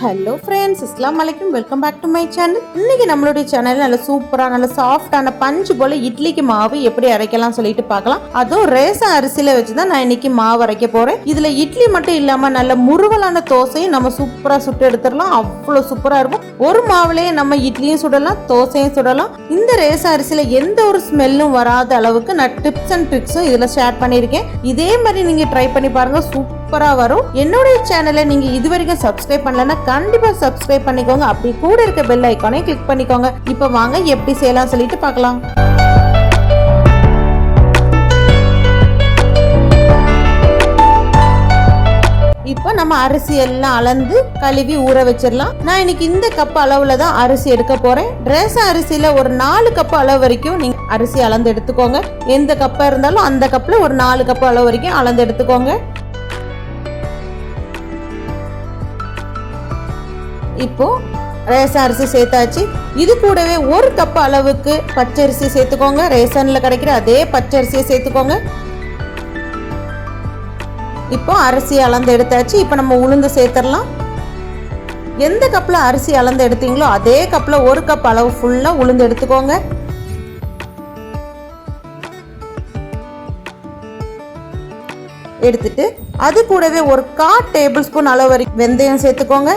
Hello friends இஸ்லாம் வலைக்கும் welcome back to my channel இன்னைக்கு நம்மளுடைய சேனல் நல்ல சூப்பராக நல்ல சாஃப்டான பஞ்சு போல இட்லிக்கு மாவு எப்படி அரைக்கலாம் சொல்லிட்டு பார்க்கலாம். அதுவும் ரேசன் அரிசியில வச்சு தான் நான் இன்னைக்கு மாவு அரைக்க போறேன். இதுல இட்லி மட்டும் இல்லாம நல்ல முருகலான தோசையும் நம்ம சூப்பரா சுட்டு எடுத்துடலாம். அவ்வளோ சூப்பரா இருக்கும். ஒரு மாவுலயே நம்ம இட்லியும் சுடலாம் தோசையும் சுடலாம். இந்த ரேசன் அரிசியில எந்த ஒரு ஸ்மெல்லும் வராத அளவுக்கு நான் டிப்ஸ் அண்ட் ட்ரிக்ஸும் இதுல ஷேர் பண்ணியிருக்கேன். இதே மாதிரி நீங்க ட்ரை பண்ணி பாருங்க சூப்பர் வரும். என்னுடைய சேனலை நீங்க இது வரைக்கும் சப்ஸ்கிரைப் பண்ணலன்னா கண்டிப்பா சப்ஸ்கிரைப் பண்ணிக்கோங்க. அப்படி கூட இருக்க பெல் ஐக்கானே கிளிக் பண்ணிக்கோங்க. இப்போ வாங்க எப்படி செய்யலாம் சொல்லிட்டு பார்க்கலாம். இப்போ நம்ம அரிசி எல்லாம் அளந்து கழுவி ஊற வச்சிடலாம். நான் இன்னைக்கு இந்த கப் அளவுல தான் அரிசி எடுக்க போறேன். ரேசன் அரிசியில ஒரு நாலு கப் அளவு வரைக்கும் நீங்க அரிசி அளந்து எடுத்துக்கோங்க. எந்த கப்பா இருந்தாலும் அந்த கப்ல ஒரு நாலு கப் அளவு வரைக்கும் அளந்து எடுத்துக்கோங்க. இப்போது ரேசன் அரிசி சேர்த்தாச்சு. இது கூடவே ஒரு கப் அளவுக்கு பச்சரிசி சேர்த்துக்கோங்க. ரேசன்ல கிடைக்கிற அதே பச்சரிசியை சேர்த்துக்கோங்க. இப்போ அரிசி அளந்து எடுத்தாச்சு. இப்போ நம்ம உளுந்து சேர்த்துடலாம். எந்த கப்பில் அரிசி அளந்து எடுத்தீங்களோ அதே கப்பில் ஒரு கப் அளவு ஃபுல்லாக உளுந்து எடுத்துக்கோங்க. எடுத்துட்டு அது கூடவே ஒரு கா டேபிள் ஸ்பூன் அளவு வரைக்கும் வெந்தயம் சேர்த்துக்கோங்க.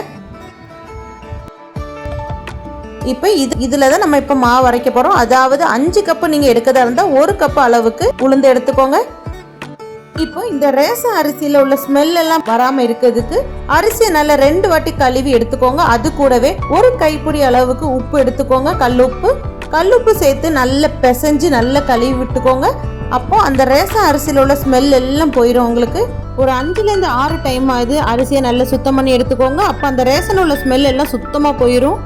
இப்போ இது இதில் தான் நம்ம இப்போ மாவு அரைக்க போகிறோம் அதாவது அஞ்சு கப்பு நீங்கள் எடுக்கிறதா இருந்தால் ஒரு கப்பு அளவுக்கு உளுந்து எடுத்துக்கோங்க. இப்போ இந்த ரேசன் அரிசியில் உள்ள ஸ்மெல் எல்லாம் வராமல் இருக்கிறதுக்கு அரிசியை நல்லா ரெண்டு வாட்டி கழுவி எடுத்துக்கோங்க. அது கூடவே ஒரு கைப்பிடி அளவுக்கு உப்பு எடுத்துக்கோங்க. கல்லுப்பு கல்லுப்பு சேர்த்து நல்லா பிசைஞ்சு நல்லா கழுவி விட்டுக்கோங்க. அப்போ அந்த ரேசன் அரிசியில் உள்ள ஸ்மெல் எல்லாம் போயிடும் உங்களுக்கு. ஒரு அஞ்சுலேருந்து ஆறு டைம் ஆகுது. அரிசியை நல்லா சுத்தம் பண்ணி எடுத்துக்கோங்க. அப்போ அந்த ரேசன் உள்ள ஸ்மெல் எல்லாம் சுத்தமாக போயிடும்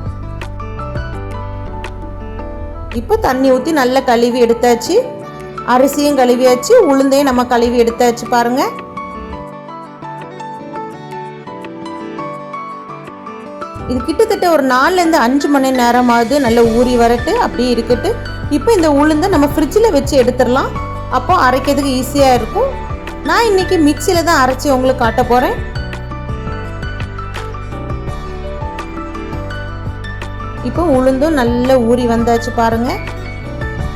இப்போ தண்ணி ஊற்றி நல்லா கழுவி எடுத்தாச்சு. அரிசியும் கழுவியாச்சு உளுந்தையும் நம்ம கழுவி எடுத்தாச்சு பாருங்க. இது கிட்டத்தட்ட ஒரு நாலுலேருந்து அஞ்சு மணி நேரமாவது நல்லா ஊறி வரட்டு அப்படியே இருக்கட்டு. இப்போ இந்த உளுந்தை நம்ம ஃப்ரிட்ஜில் வச்சு எடுத்துடலாம். அப்போ அரைக்கிறதுக்கு ஈஸியாக இருக்கும். நான் இன்னைக்கு மிக்சியில் தான் அரைச்சி உங்களுக்கு காட்ட போகிறேன் இப்போ உளுந்தும் நல்லா ஊறி வந்தாச்சு பாருங்கள்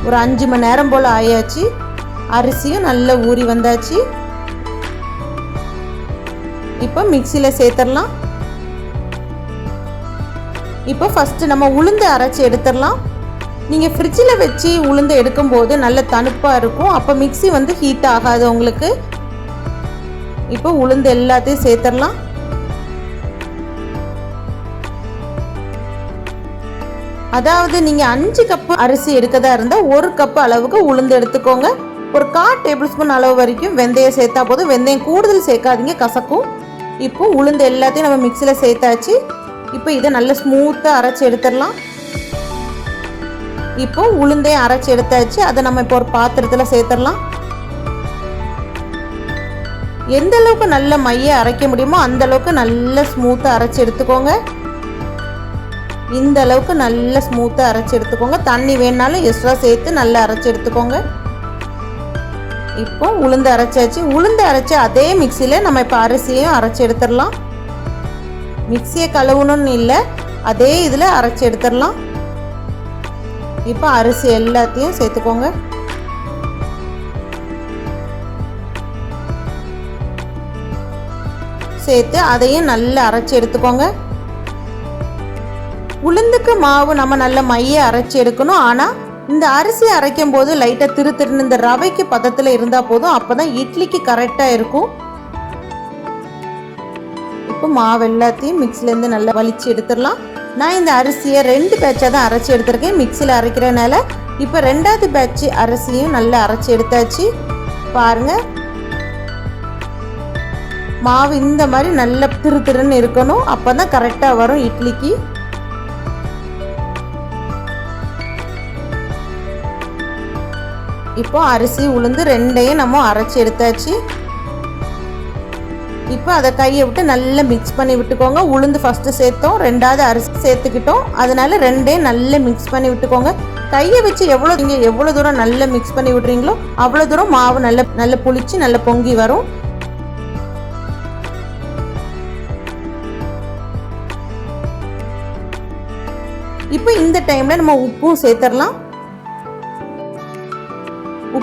ஒரு அஞ்சு மணி நேரம் போல் ஆயாச்சு. அரிசியும் நல்லா ஊறி வந்தாச்சு. இப்போ மிக்சியில் சேர்த்துடலாம். இப்போ ஃபஸ்ட்டு நம்ம உளுந்து அரைச்சி எடுத்துடலாம். நீங்கள் ஃப்ரிட்ஜில் வச்சு உளுந்து எடுக்கும்போது நல்ல தணுப்பாக இருக்கும். அப்போ மிக்சி வந்து ஹீட் ஆகாது உங்களுக்கு. இப்போ உளுந்து எல்லாத்தையும் சேர்த்துடலாம். அதாவது நீங்கள் அஞ்சு கப்பு அரிசி எடுக்கதா இருந்தால் ஒரு கப்பு அளவுக்கு உளுந்து எடுத்துக்கோங்க. ஒரு கால் டேபிள் ஸ்பூன் அளவு வரைக்கும் வெந்தயம் சேர்த்தா போதும். வெந்தயம் கூடுதல் சேர்க்காதீங்க கசக்கும். இப்போ உளுந்து எல்லாத்தையும் நம்ம மிக்சியில் சேர்த்தாச்சு. இப்போ இதை நல்லா ஸ்மூத்தாக அரைச்சி எடுத்துடலாம். இப்போ உளுந்தையும் அரைச்சி எடுத்தாச்சு. அதை நம்ம இப்போ ஒரு பாத்திரத்தில் சேர்த்துடலாம். எந்த அளவுக்கு நல்ல மைய அரைக்க முடியுமோ அந்த அளவுக்கு நல்ல ஸ்மூத்தாக அரைச்சி எடுத்துக்கோங்க. இந்த அளவுக்கு நல்ல ஸ்மூத்தாக அரைச்சி எடுத்துக்கோங்க. தண்ணி வேணாலும் எக்ஸ்ட்ரா சேர்த்து நல்லா அரைச்சி எடுத்துக்கோங்க. இப்போ உளுந்து அரைச்சாச்சு. உளுந்து அரைச்சி அதே மிக்சியில் நம்ம இப்போ அரிசியையும் அரைச்சி எடுத்துடலாம். மிக்சியை கழுவணும்னு இல்லை அதே இதில் அரைச்சி எடுத்துடலாம். இப்போ அரிசி எல்லாத்தையும் சேர்த்துக்கோங்க. சேர்த்து அதையும் நல்லா அரைச்சி எடுத்துக்கோங்க. உளுந்துக்கு மாவு நம்ம நல்ல மைய அரைச்சி எடுக்கணும். ஆனால் இந்த அரிசி அரைக்கும் போது லைட்டாக திரு திருன்னு இந்த ரவைக்கு பதத்தில் இருந்தால் போதும். அப்போ தான் இட்லிக்கு கரெக்டாக இருக்கும். இப்போ மாவு எல்லாத்தையும் மிக்சிலேருந்து நல்லா வலிச்சு எடுத்துடலாம். நான் இந்த அரிசியை ரெண்டு பேட்சாக தான் அரைச்சி எடுத்திருக்கேன். மிக்சியில் அரைக்கிறனால இப்போ ரெண்டாவது பேட்ச் அரிசியும் நல்லா அரைச்சி எடுத்தாச்சு. பாருங்க. மாவு இந்த மாதிரி நல்ல திரு திருன்னு இருக்கணும். அப்போ தான் கரெக்டாக வரும் இட்லிக்கு. இப்போ அரிசி உளுந்து ரெண்டையும் நம்ம அரைச்சி எடுத்தாச்சு. இப்போ அதை கையை விட்டு நல்லா மிக்ஸ் பண்ணி விட்டுக்கோங்க. உளுந்து ஃபஸ்ட்டு சேர்த்தோம் ரெண்டாவது அரிசி சேர்த்துக்கிட்டோம். அதனால ரெண்டையும் நல்லா மிக்ஸ் பண்ணி விட்டுக்கோங்க. கையை வச்சு எவ்வளோ நீங்கள் எவ்வளோ தூரம் நல்லா மிக்ஸ் பண்ணி விட்றீங்களோ அவ்வளோ தூரம் மாவு நல்லா நல்லா புளிச்சு நல்லா பொங்கி வரும். இப்போ இந்த டைமில் நம்ம உப்பும் சேர்த்துடலாம்.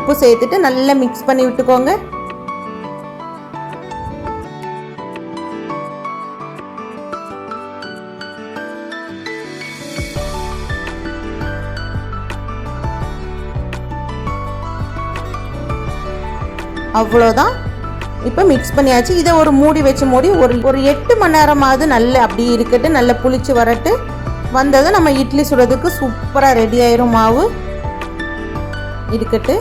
உப்பு சேர்த்துட்டு நல்லா மிக்ஸ் பண்ணி விட்டுக்கோங்க. அவ்வளோதான் இப்போ மிக்ஸ் பண்ணியாச்சு. இதை ஒரு மூடி வச்சு மூடி ஒரு ஒரு எட்டு மணி நேரமாவது நல்ல அப்படி இருக்கட்டு நல்லா புளிச்சு வரட்டு வந்ததும் நம்ம இட்லி சுடுறதுக்கு சூப்பராக ரெடி ஆயிரும் மாவு. இருக்கட்டு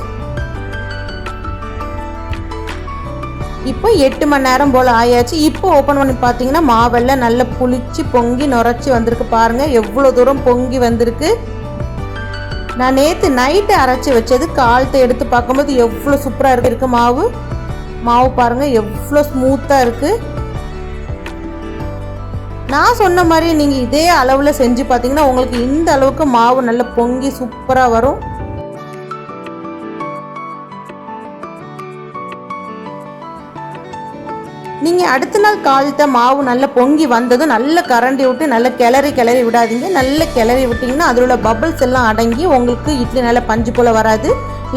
இப்போ எட்டு மணி நேரம் போல் ஆயாச்சு. இப்போ ஓப்பன் பண்ணி பார்த்தீங்கன்னா மாவெல்லாம் நல்லா புளிச்சு பொங்கி நுரைச்சி வந்திருக்கு பாருங்கள் எவ்வளோ தூரம் பொங்கி வந்திருக்கு. நான் நேற்று நைட்டு அரைச்சி வச்சது காலத்தை எடுத்து பார்க்கும்போது எவ்வளோ சூப்பராக இருக்கு இருக்குது மாவு. மாவு பாருங்கள் எவ்வளோ ஸ்மூத்தாக இருக்குது நான் சொன்ன மாதிரி நீங்கள் இதே அளவில் செஞ்சு பார்த்தீங்கன்னா உங்களுக்கு இந்த அளவுக்கு மாவு நல்லா பொங்கி சூப்பராக வரும். நீங்கள் அடுத்த நாள் காலத்த மாவு நல்லா பொங்கி வந்ததும் நல்லா கரண்டி விட்டு நல்லா கிளறி கிளறி விடாதீங்க. நல்லா கிளறி விட்டிங்கன்னா அதில் உள்ள பபிள்ஸ் எல்லாம் அடங்கி உங்களுக்கு இட்லி நல்லா பஞ்சு போல் வராது.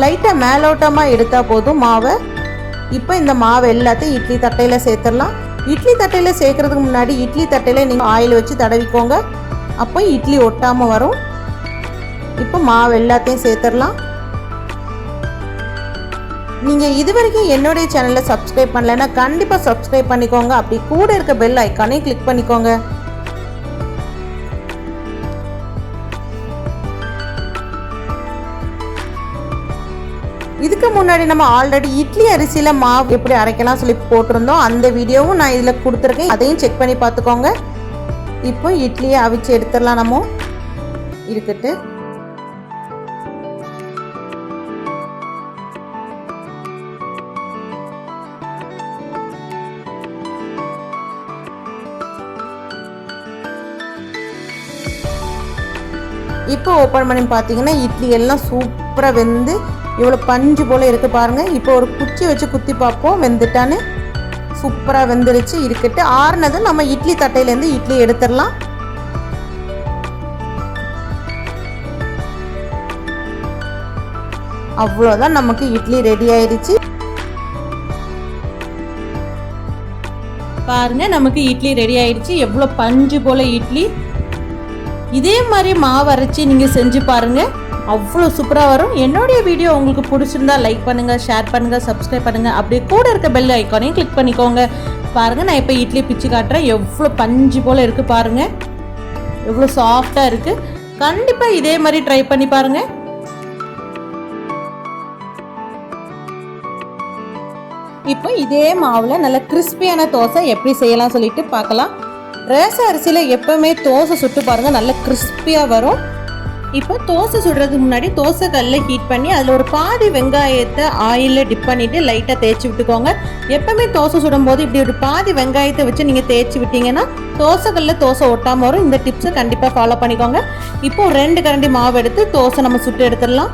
லைட்டாக மேலோட்டமாக எடுத்தால் போதும் மாவை. இப்போ இந்த மாவை எல்லாத்தையும் இட்லி தட்டையில் சேர்த்துடலாம். இட்லி தட்டையில் சேர்க்குறதுக்கு முன்னாடி இட்லி தட்டையில் நீங்கள் ஆயில் வச்சு தடவிக்கோங்க. அப்போ இட்லி ஒட்டாமல் வரும். இப்போ மாவு எல்லாத்தையும் சேர்த்துடலாம். நீங்கள் இது வரைக்கும் என்னுடைய சேனலை சப்ஸ்கிரைப் பண்ணலைன்னா கண்டிப்பாக சப்ஸ்கிரைப் பண்ணிக்கோங்க. அப்படி கூட இருக்க பெல் ஐக்கானே கிளிக் பண்ணிக்கோங்க. இதுக்கு முன்னாடி நம்ம ஆல்ரெடி இட்லி அரிசியில் மாவு எப்படி அரைக்கலாம் சொல்லி போட்டிருந்தோம். அந்த வீடியோவும் நான் இதில் கொடுத்துருக்கேன். அதையும் செக் பண்ணி பார்த்துக்கோங்க. இப்போ இட்லியை அவிச்சு எடுத்துடலாம் நம்ம. இருக்கட்டு இப்போ ஓப்பன் பண்ணி பார்த்தீங்கன்னா இட்லி எல்லாம் சூப்பராக வெந்து இவ்வளோ பஞ்சு போல் இருக்குது பாருங்கள் இப்போ ஒரு குச்சி வச்சு குத்தி பார்ப்போம். வெந்துட்டான்னு சூப்பராக வெந்துருச்சு இருக்கட்டு ஆறுனதும் நம்ம இட்லி தட்டையிலேருந்து இட்லி எடுத்துடலாம். அவ்வளோதான் நமக்கு இட்லி ரெடி ஆயிடுச்சு பாருங்க நமக்கு இட்லி ரெடி ஆயிடுச்சு எவ்வளோ பஞ்சு போல இட்லி. இதே மாதிரி மாவு அரைச்சி நீங்கள் செஞ்சு பாருங்கள் அவ்வளோ சூப்பராக வரும். என்னுடைய வீடியோ உங்களுக்கு பிடிச்சிருந்தா லைக் பண்ணுங்கள் ஷேர் பண்ணுங்கள் சப்ஸ்கிரைப் பண்ணுங்கள் அப்படியே கூட இருக்க பெல் ஐக்கானையும் கிளிக் பண்ணிக்கோங்க. பாருங்கள் நான் இப்போ இட்லி பிச்சு காட்டுறேன். எவ்வளோ பஞ்சு போல் இருக்குது பாருங்கள் எவ்வளோ சாஃப்டாக இருக்குது கண்டிப்பாக இதே மாதிரி ட்ரை பண்ணி பாருங்கள் இப்போ இதே மாவில் நல்ல கிறிஸ்பியான தோசை எப்படி செய்யலாம் சொல்லிட்டு பார்க்கலாம். ரேச அரிசியில் எப்பவுமே தோசை சுட்டு பாருங்கள் நல்ல கிறிஸ்பியாக வரும். இப்போ தோசை சுடுறதுக்கு முன்னாடி தோசை கல்லில் ஹீட் பண்ணி அதில் ஒரு பாதி வெங்காயத்தை ஆயிலில் டிப் பண்ணிவிட்டு லைட்டாக தேய்ச்சி விட்டுக்கோங்க. எப்போவுமே தோசை சுடும்போது இப்படி ஒரு பாதி வெங்காயத்தை வச்சு நீங்கள் தேய்ச்சி விட்டீங்கன்னா தோசை கல்லில் தோசை ஒட்டாமல் வரும். இந்த டிப்ஸை கண்டிப்பாக ஃபாலோ பண்ணிக்கோங்க. இப்போ ரெண்டு கரண்டி மாவு எடுத்து தோசை நம்ம சுட்டு எடுத்துடலாம்.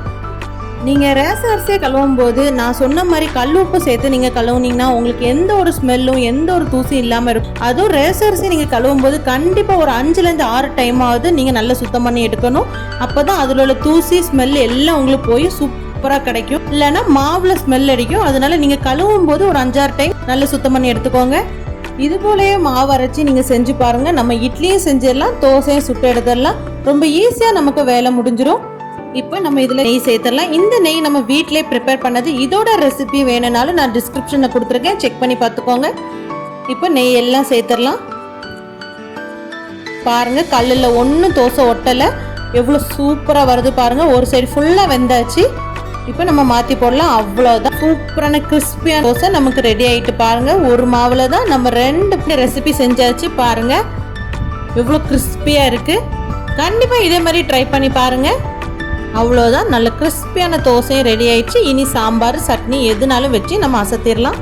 நீங்கள் ரேச அரிசியை கழுவும் போது நான் சொன்ன மாதிரி கல் உப்பு சேர்த்து நீங்கள் கழுவுனீங்கன்னா உங்களுக்கு எந்த ஒரு ஸ்மெல்லும் எந்த ஒரு தூசியும் இல்லாமல் இருக்கும். அதுவும் ரேச அரிசி நீங்கள் கழுவும் போது கண்டிப்பாக ஒரு அஞ்சுலேருந்து ஆறு டைம் ஆகுது நீங்கள் நல்லா சுத்தம் பண்ணி எடுக்கணும். அப்போ தான் அதில் உள்ள தூசி ஸ்மெல் எல்லாம் உங்களுக்கு போய் சூப்பராக கிடைக்கும். இல்லைன்னா மாவில் ஸ்மெல் அடிக்கும். அதனால நீங்கள் கழுவும் போது ஒரு அஞ்சாறு டைம் நல்லா சுத்தம் பண்ணி எடுத்துக்கோங்க. இது போலயே மாவு அரைச்சி நீங்கள் செஞ்சு பாருங்கள் நம்ம இட்லியும் செஞ்சிடலாம் தோசையும் சுட்டு எடுத்துடலாம். ரொம்ப ஈஸியாக நமக்கு வேலை முடிஞ்சிடும் இப்போ நம்ம இதில் நெய் சேர்த்துடலாம். இந்த நெய் நம்ம வீட்டிலே ப்ரிப்பேர் பண்ணது இதோட ரெசிபி வேணும்னாலும் நான் டிஸ்கிரிப்ஷனில் கொடுத்துருக்கேன். செக் பண்ணி பார்த்துக்கோங்க. இப்போ நெய் எல்லாம் சேர்த்துடலாம். பாருங்கள் கல்லில் ஒன்றும் தோசை ஒட்டலை. எவ்வளோ சூப்பராக வருது பாருங்கள் ஒரு சைடு ஃபுல்லாக வெந்தாச்சு. இப்போ நம்ம மாற்றி போடலாம். அவ்வளோதான் சூப்பரான கிறிஸ்பியான தோசை நமக்கு ரெடி ஆகிட்டு பாருங்கள் ஒரு மாவில் தான் நம்ம ரெண்டு ரெசிபி செஞ்சாச்சு பாருங்கள் எவ்வளோ கிறிஸ்பியாக இருக்குது கண்டிப்பாக இதே மாதிரி ட்ரை பண்ணி பாருங்கள் அவ்வளோதான் நல்ல கிறிஸ்பியான தோசையும் ரெடி ஆயிடுச்சு. இனி சாம்பார் சட்னி எதுனாலும் வச்சு நம்ம அசத்திடலாம்